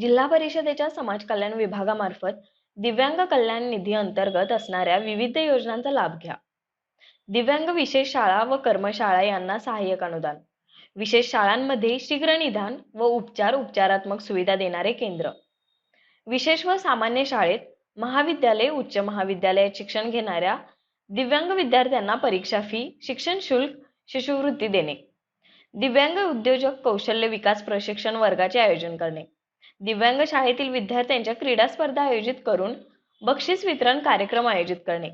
जिल्हा परिषदेच्या समाज कल्याण विभागामार्फत दिव्यांग कल्याण निधी अंतर्गत असणाऱ्या विविध योजनांचा लाभ घ्या. दिव्यांग विशेष शाळा व कर्मशाळा यांना सहाय्यक अनुदान. विशेष शाळांमध्ये शीघ्र निदान व उपचार उपचारात्मक सुविधा देणारे केंद्र. विशेष व सामान्य शाळेत महाविद्यालय उच्च महाविद्यालयात शिक्षण घेणाऱ्या दिव्यांग विद्यार्थ्यांना परीक्षा फी शिक्षण शुल्क शिष्यवृत्ती देणे. दिव्यांग उद्योजक कौशल्य विकास प्रशिक्षण वर्गाचे आयोजन करणे. दिव्यांग शाळेतील विद्यार्थ्यांच्या क्रीडा स्पर्धा आयोजित करून बक्षीस वितरण कार्यक्रम आयोजित करणे.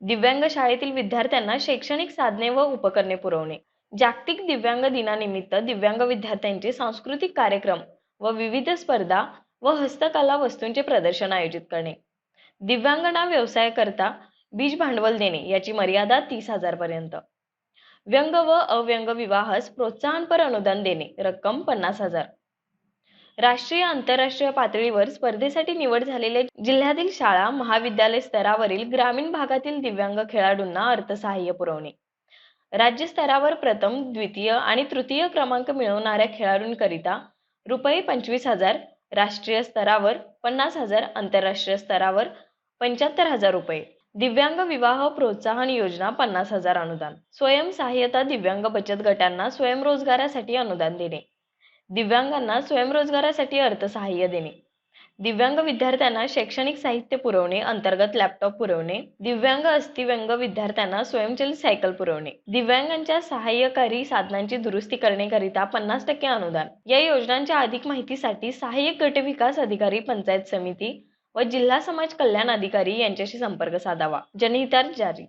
दिव्यांग शाळेतील विद्यार्थ्यांना शैक्षणिक साधने व उपकरणे पुरवणे. जागतिक दिव्यांग दिनानिमित्त दिव्यांग विद्यार्थ्यांचे सांस्कृतिक कार्यक्रम व विविध स्पर्धा व हस्तकला वस्तूंचे प्रदर्शन आयोजित करणे. दिव्यांगना व्यवसाय करता बीज भांडवल देणे याची मर्यादा तीस हजार पर्यंत. व्यंग व अव्यंग विवाहास प्रोत्साहनपर अनुदान देणे रक्कम पन्नास हजार. राष्ट्रीय आंतरराष्ट्रीय पातळीवर स्पर्धेसाठी निवड झालेल्या जिल्ह्यातील शाळा महाविद्यालय स्तरावरील ग्रामीण भागातील दिव्यांग खेळाडूंना अर्थसहाय्य पुरवणे. राज्य स्तरावर प्रथम द्वितीय आणि तृतीय क्रमांक मिळवणाऱ्या खेळाडूंकरिता रुपये पंचवीस हजार राष्ट्रीय स्तरावर पन्नास हजार आंतरराष्ट्रीय स्तरावर पंच्याहत्तर हजार रुपये. दिव्यांग विवाह प्रोत्साहन योजना पन्नास हजार अनुदान. स्वयंसहाय्यता दिव्यांग बचत गटांना स्वयंरोजगारासाठी अनुदान देणे. दिव्यांगांना स्वयंरोजगारासाठी अर्थसहाय्य देणे. दिव्यांग विद्यार्थ्यांना शैक्षणिक साहित्य पुरवणे अंतर्गत लॅपटॉप पुरवणे. दिव्यांग अस्थिव्यंग विद्यार्थ्यांना स्वयंचलित सायकल पुरवणे. दिव्यांगांच्या सहाय्यकारी साधनांची दुरुस्ती करण्याकरिता पन्नास टक्के अनुदान. या योजनांच्या अधिक माहितीसाठी सहाय्यक गट विकास अधिकारी पंचायत समिती व जिल्हा समाज कल्याण अधिकारी यांच्याशी संपर्क साधावा. जनहितार्थ जारी.